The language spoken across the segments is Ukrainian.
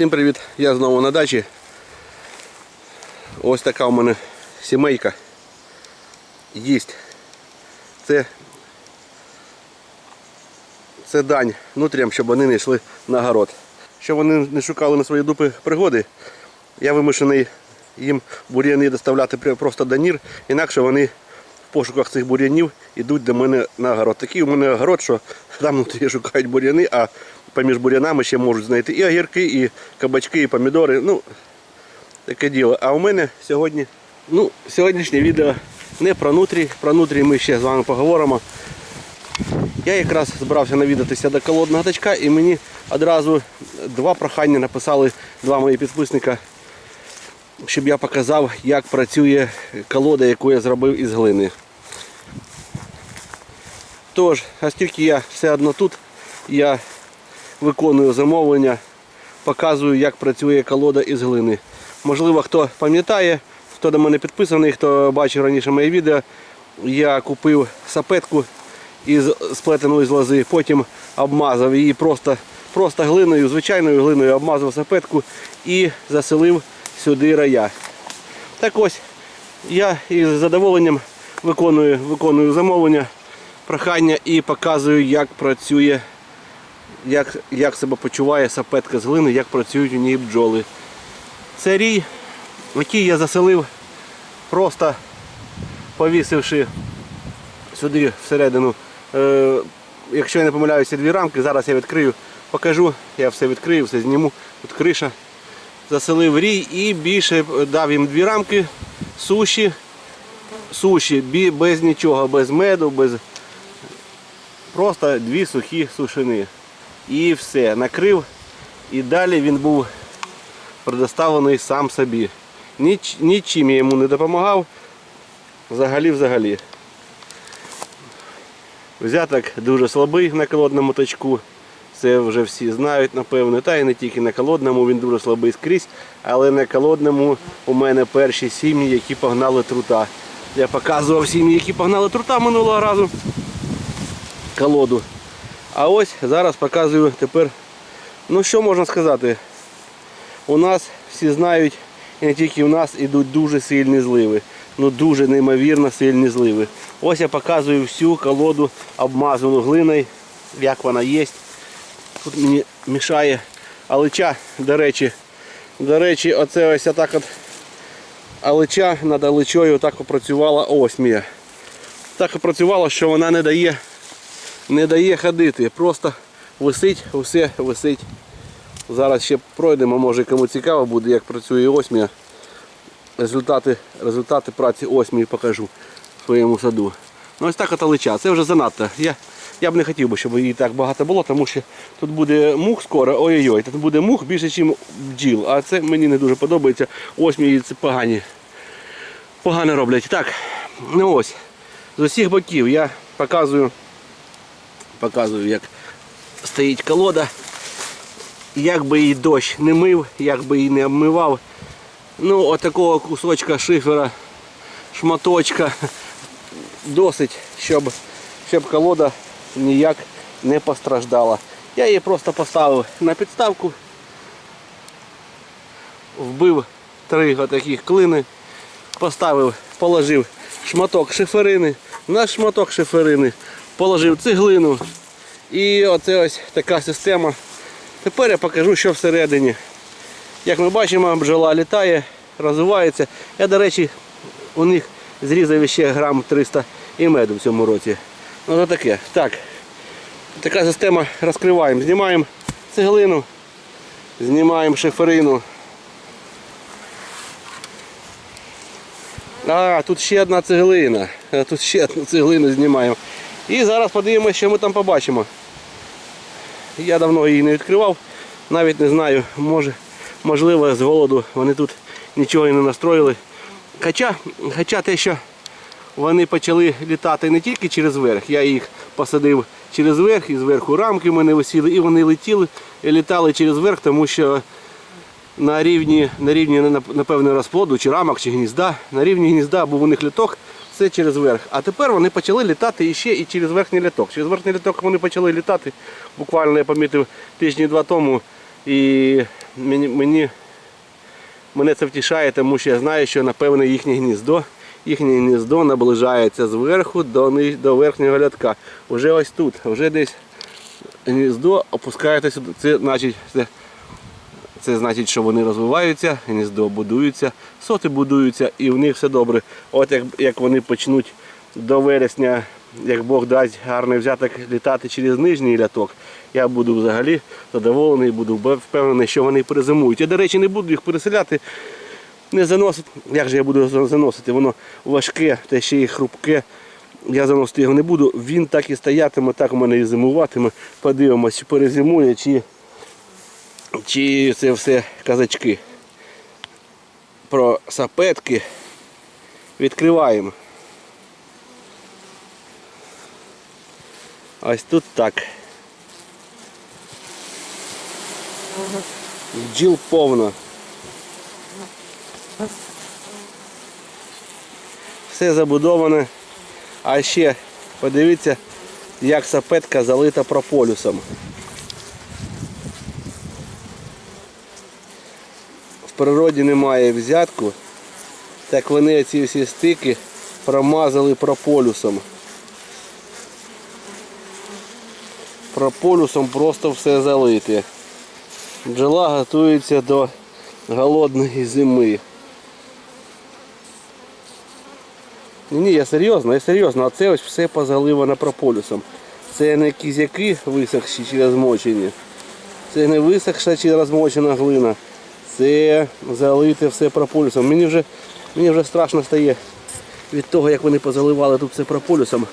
Всім привіт! Я знову на дачі. Ось така у мене сімейка. Їсть. Це, це дань нутріям, щоб вони не йшли на город. Щоб вони не шукали на свої дупи пригоди, я вимушений їм бур'яни доставляти просто до нір, інакше вони пошуках цих бур'янів йдуть до мене на город. Такий у мене город, що там внутрі шукають бур'яни, а поміж бур'янами ще можуть знайти і огірки, і кабачки, і помідори. Ну, таке діло. А у мене сьогодні, ну, сьогоднішнє відео не про нутрі. Про нутрі ми ще з вами поговоримо. Я якраз збирався навідатися до колодного тачка і мені одразу два прохання написали два мої підписника, щоб я показав, як працює колода, яку я зробив із глини. Тож, оскільки я все одно тут, я виконую замовлення, показую, як працює колода із глини. Можливо, хто пам'ятає, хто до мене підписаний, хто бачив раніше моє відео, я купив сапетку із сплетеної з лози, потім обмазав її просто, просто глиною, звичайною глиною обмазав сапетку і заселив сюди рая. Так ось, я із задоволенням виконую, виконую замовлення, прохання і показую, як працює, як, як себе почуває сапетка з глини, як працюють у ній бджоли. Це рій, який я заселив, просто повісивши сюди всередину. Е, якщо я не помиляюся, дві рамки, зараз я відкрию, покажу, я все відкрию, все зніму. Тут криша. Заселив рій і більше дав їм дві рамки суші, суші без нічого, без меду, без просто дві сухі сушини. І все, накрив. І далі він був предоставлений сам собі. Ніч, нічим я йому не допомагав. Взагалі, взагалі. Взяток дуже слабий на колодному точку. Це вже всі знають, напевно. Та і не тільки на колодному, він дуже слабий скрізь. Але на колодному у мене перші сім'ї, які погнали трута. Я показував сім'ї, які погнали трута минулого разу. Колоду. А ось зараз показую тепер. Ну що можна сказати? У нас всі знають, і не тільки у нас ідуть дуже сильні зливи. Ну дуже неймовірно сильні зливи. Ось я показую всю колоду обмазану глиною, як вона є. Тут мені мішає алича, до речі. До речі, оце ось так от алича над аличою так опрацювала осмія. Так опрацювала, що вона не дає, не дає ходити. Просто висить, все висить. Зараз ще пройдемо, може кому цікаво буде, як працює осмія. Результати, результати праці осмії покажу в своєму саду. Ну ось так от алича. Це вже занадто. Я, я б не хотів щоб її так багато було, тому що тут буде мух скоро, ой-ой-ой, тут буде мух більше, ніж бджіл. А це мені не дуже подобається. Осмії це погані. Погано роблять. Так, ну ось. З усіх боків я показую, показую, як стоїть колода. Як би її дощ не мив, як би її не обмивав. Ну, отакого кусочка шифера, шматочка досить, щоб, щоб колода ніяк не постраждала. Я її просто поставив на підставку, вбив три отаких клини, поставив, положив шматок шиферини, на шматок шиферини, положив цеглину. І оце ось така система. Тепер я покажу, що всередині. Як ми бачимо, бджола літає, розвивається. Я, до речі, у них зрізав ще грам 300 і меду в цьому році. Ну то таке. Так. Така система розкриваємо. Знімаємо цеглину, знімаємо шиферину. А, тут ще одна цеглина. Тут ще одну цеглину знімаємо. І зараз подивимося, що ми там побачимо. Я давно її не відкривав, навіть не знаю, може, можливо, з голоду вони тут нічого і не настроїли. Хоча, хоча те, що вони почали літати не тільки через верх, я їх посадив через верх і зверху рамки в мене висіли, і вони летіли і літали через верх, тому що на рівні, на рівні напевно, розплоду, чи рамок, чи гнізда, на рівні гнізда був у них літок, це через верх. А тепер вони почали літати іще і через верхній літок. Через верхній літок вони почали літати. Буквально я помітив тижні два тому. І мені, мені, мене це втішає, тому що я знаю, що напевно їхнє гніздо, їхнє гніздо наближається зверху до, до верхнього рядка. Уже ось тут, вже десь гніздо опускається сюди. Це значить, це, це значить, що вони розвиваються, гніздо будуються, соти будуються і в них все добре. От як, як вони почнуть до вересня, як Бог дасть гарний взяток літати через нижній рядок, я буду взагалі задоволений, буду впевнений, що вони перезимують. Я, до речі, не буду їх переселяти, не заносити. Як же я буду заносити? Воно важке, та ще й хрупке. Я заносити його не буду. Він так і стоятиме, так у мене і зимуватиме. Подивимось, чи перезимує, чи, чи це все казачки. Про сапетки відкриваємо. Ось тут так. Бджіл повно. Все забудоване. А ще подивіться, як сапетка залита прополюсом. Природі немає взятку, так вони ці всі стики промазали прополюсом. Прополюсом просто все залите. Бджола готується до голодної зими. Ні, я серйозно, я серйозно, а це ось все позаливано прополюсом. Це не кізяки висохші чи розмочені. Це не висохша чи розмочена глина. Це залите все прополюсом. Мені вже, мені вже страшно стає від того, як вони позаливали тут все прополюсом.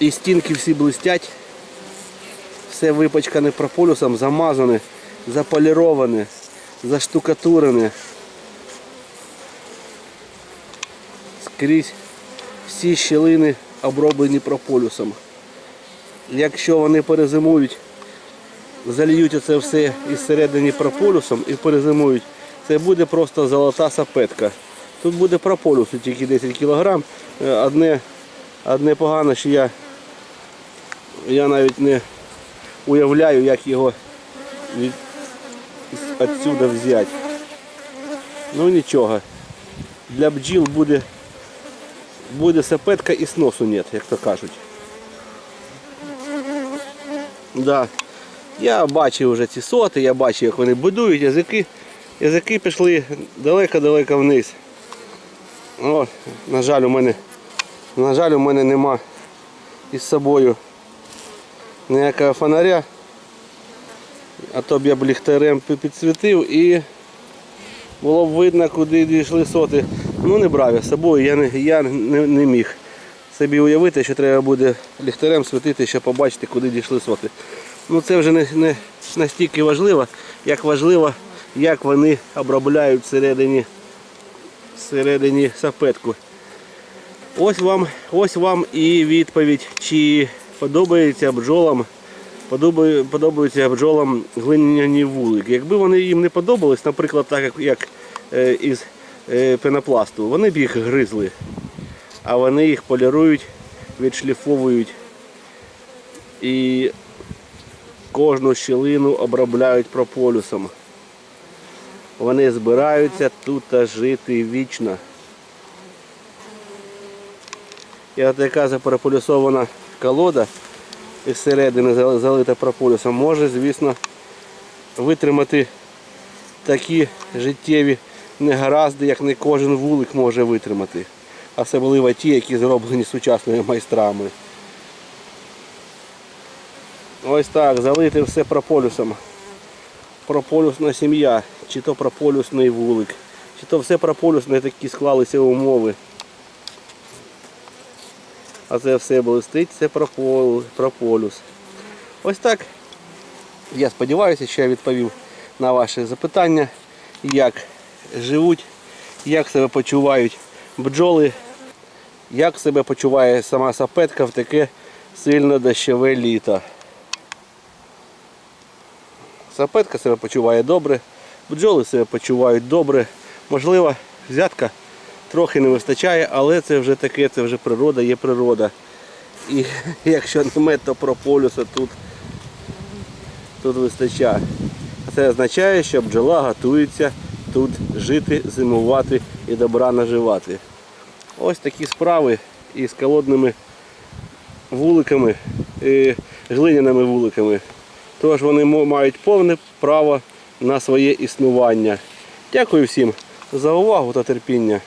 І стінки всі блистять. Все випачкане прополюсом, замазане, заполіроване, заштукатурене. Скрізь всі щілини оброблені прополюсом. Якщо вони перезимують, зальють оце все із середини прополюсом і перезимують, це буде просто золота сапетка. Тут буде прополюсу тільки 10 кг. Одне, одне погано, що я, я навіть не уявляю, як його від, відсюди взяти. Ну нічого. Для бджіл буде буде сапетка і сносу нет, як то кажуть. Да. Я бачив вже ці соти, я бачив, як вони будують, язики, язики пішли далеко-далеко вниз. О, на жаль, у мене, на жаль, у мене нема із собою ніякого фонаря. А то б я б ліхтарем підсвітив і було б видно, куди дійшли соти. Ну не брав я з собою, я не, я не, не міг собі уявити, що треба буде ліхтарем світити, щоб побачити, куди дійшли соти. Ну це вже не, не настільки важливо, як важливо, як вони обробляють всередині, всередині сапетку. Ось вам, ось вам і відповідь, чи подобається бджолам, подобаються бджолам глиняні вулики. Якби вони їм не подобались, наприклад, так як, е, із е, пенопласту, вони б їх гризли, а вони їх полірують, відшліфовують і кожну щілину обробляють прополюсом. Вони збираються тут жити вічно. І от яка запрополюсована колода із середини залита прополюсом, може, звісно, витримати такі життєві негаразди, як не кожен вулик може витримати. Особливо ті, які зроблені сучасними майстрами. Ось так, залити все прополюсом. Прополюсна сім'я, чи то прополюсний вулик, чи то все прополюсне такі склалися умови. А це все блистить, це пропол- прополюс. Ось так. Я сподіваюся, що я відповів на ваші запитання, як живуть, як себе почувають бджоли, як себе почуває сама сапетка в таке сильно дощове літо. Сапетка себе почуває добре, бджоли себе почувають добре. Можливо, взятка трохи не вистачає, але це вже таке, це вже природа, є природа. І якщо немає, то прополюса тут, тут вистачає. це означає, що бджола готується тут жити, зимувати і добра наживати. Ось такі справи із колодними вуликами, і глиняними вуликами. Тож вони мають повне право на своє існування. Дякую всім за увагу та терпіння.